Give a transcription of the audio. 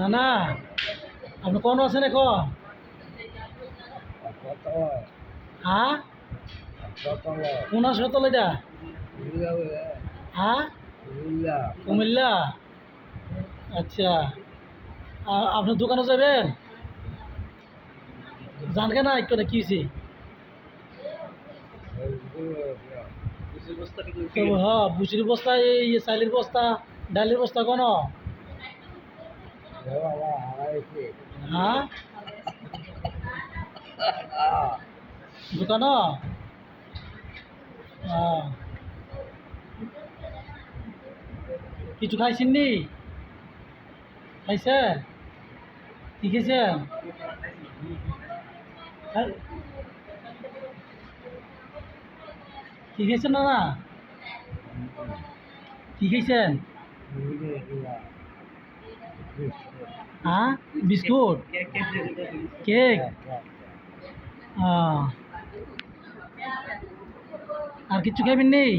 না না। আপনি কোন আছেন এখন? হ্যাঁ? কোন হাসপাতাল এটা? হ্যাঁ? কুমিল্লা। আচ্ছা। আ- আপনার দোকানে যাবেন? জান কেন একটু কি হয়েছে হ্যাঁ বুচির বস্তা, এই চাইলের বস্তা, ডালের বস্তা কোন? হ্যাঁ? দোকান? কিছু খাইছেন নি? খাইছে কি খেয়েছেন? কি খেয়েছেন না কি খেয়েছেন? হ্যাঁ? বিস্কুট? কেক। আর কিছু খাইবেন নেই